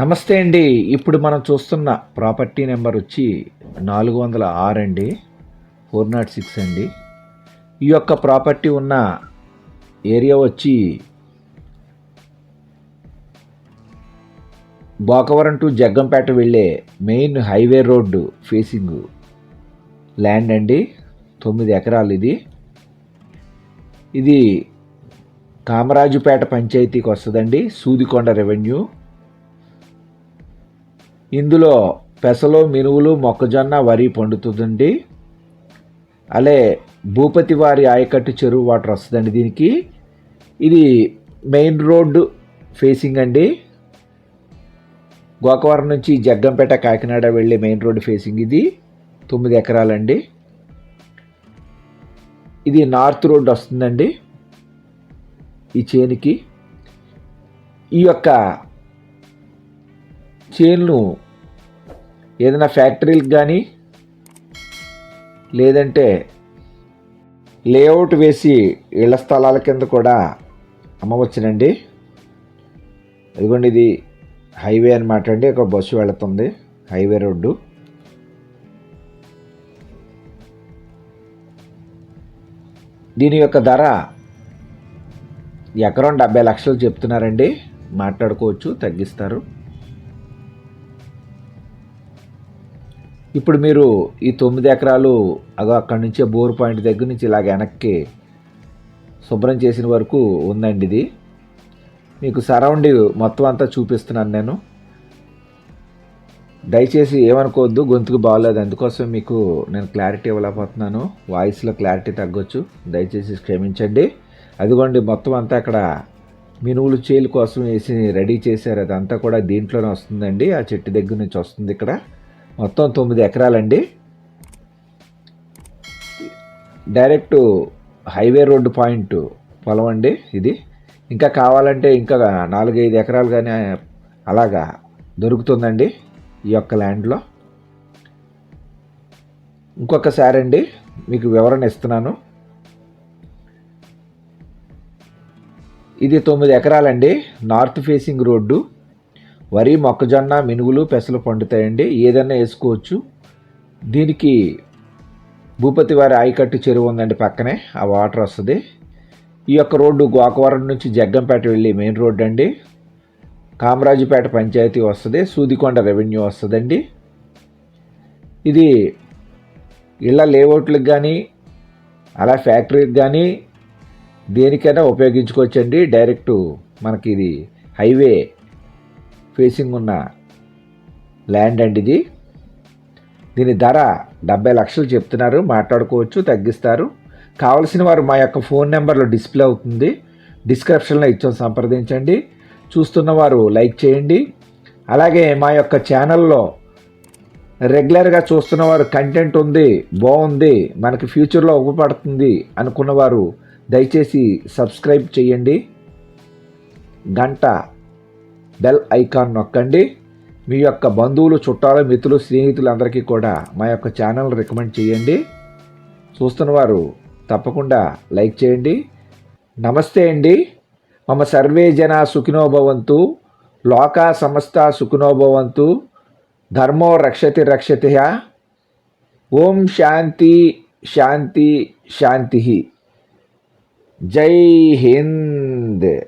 నమస్తే అండి. ఇప్పుడు మనం చూస్తున్న ప్రాపర్టీ నెంబర్ వచ్చి నాలుగు వందల ఆరు అండి. ఫోర్ నాట్ సిక్స్ అండి. ఈ యొక్క ప్రాపర్టీ ఉన్న ఏరియా వచ్చి బోకవరం టు జగ్గంపేట వెళ్ళే main highway road facing land అండి. తొమ్మిది ఎకరాలు ఇది. ఇది కామరాజుపేట పంచాయతీకి వస్తుందండి. సూదికొండ రెవెన్యూ. ఇందులో పెసలు మినువులు మొక్కజొన్న వరి పండుతుందండి. అలే భూపతి వారి ఆయకట్టు చెరువు వాటర్ వస్తుందండి దీనికి. ఇది మెయిన్ రోడ్డు ఫేసింగ్ అండి. గోకవరం నుంచి జగ్గంపేట కాకినాడ వెళ్ళే మెయిన్ రోడ్డు ఫేసింగ్ ఇది. తొమ్మిది ఎకరాలండి. ఇది నార్త్ రోడ్ వస్తుందండి ఈ చేనికి. ఈ యొక్క చేన్లు ఏదైనా ఫ్యాక్టరీలకు కానీ లేదంటే లేఅవుట్ వేసి ఇళ్ళ స్థలాల కింద కూడా అమ్మవచ్చునండి. ఇదిగోండి ఇది హైవే అనమాట అండి. ఒక బస్సు వెళుతుంది హైవే రోడ్డు. దీని యొక్క ధర ఎకరం డెబ్బై లక్షలు చెప్తున్నారండి. మాట్లాడుకోవచ్చు తగ్గిస్తారు. ఇప్పుడు మీరు ఈ తొమ్మిది ఎకరాలు అగో అక్కడి నుంచే బోర్ పాయింట్ దగ్గర నుంచి ఇలాగ వెనక్కి శుభ్రం చేసిన వరకు ఉందండి ఇది. మీకు సరౌండింగ్ మొత్తం అంతా చూపిస్తున్నాను నేను. దయచేసి ఏమనుకోవద్దు గొంతుకు బాగోలేదు. అందుకోసం మీకు నేను క్లారిటీ ఇవ్వలేకపోతున్నాను. వాయిస్లో క్లారిటీ తగ్గొచ్చు. దయచేసి క్షమించండి. అదిగోండి మొత్తం అంతా అక్కడ మినువులు చేలు కోసం వేసి రెడీ చేశారు. అదంతా కూడా దీంట్లోనే వస్తుందండి. ఆ చెట్టు దగ్గర నుంచి వస్తుంది ఇక్కడ. మొత్తం తొమ్మిది ఎకరాలండి. డైరెక్ట్ హైవే రోడ్డు పాయింట్ పొలం అండి ఇది. ఇంకా కావాలంటే ఇంకా నాలుగైదు ఎకరాలు కానీ అలాగా దొరుకుతుందండి ఈ యొక్క ల్యాండ్లో. ఇంకొకసారి అండి మీకు వివరణ ఇస్తున్నాను. ఇది తొమ్మిది ఎకరాలండి. North facing road. వరి మొక్కజొన్న మినుగులు పెసలు పండుతాయండి. ఏదైనా వేసుకోవచ్చు. దీనికి భూపతి వారి ఆయకట్టు చెరువు ఉందండి పక్కనే. ఆ వాటర్ వస్తుంది. ఈ యొక్క రోడ్డు గోకవరం నుంచి జగ్గంపేట వెళ్ళి మెయిన్ రోడ్ అండి. కామరాజుపేట పంచాయతీ వస్తుంది. సూదికొండ రెవెన్యూ వస్తుందండి. ఇది ఇళ్ళ లేఅవుట్లకు కానీ అలా ఫ్యాక్టరీకి కానీ దేనికైనా ఉపయోగించుకోవచ్చండి. డైరెక్ట్ మనకి ఇది హైవే ఫేసింగ్ ఉన్న ల్యాండ్ అండి ఇది. దీని ధర డెబ్బై లక్షలు చెప్తున్నారు మాట్లాడుకోవచ్చు తగ్గిస్తారు. కావలసిన వారు మా యొక్క ఫోన్ నెంబర్లో డిస్ప్లే అవుతుంది. డిస్క్రిప్షన్లో ఇచ్చాం సంప్రదించండి. చూస్తున్న వారు లైక్ చేయండి. అలాగే మా యొక్క ఛానల్లో రెగ్యులర్గా చూస్తున్న వారు కంటెంట్ ఉంది బాగుంది మనకి ఫ్యూచర్లో ఉపయోగపడుతుంది అనుకున్నవారు దయచేసి సబ్స్క్రైబ్ చేయండి. గంట బెల్ ఐకాన్ నొక్కండి. మీ యొక్క బంధువులు చుట్టాలు మిత్రులు స్నేహితులు అందరికీ కూడా మా యొక్క ఛానల్ రికమెండ్ చేయండి. చూస్తున్న వారు తప్పకుండా లైక్ చేయండి. నమస్తే అండి. మమ సర్వే జన సుఖినోభవంతు లోకా సమస్త సుఖినోభవంతు ధర్మో రక్షతి రక్షతి ఓం శాంతి శాంతి శాంతి. జై హింద్.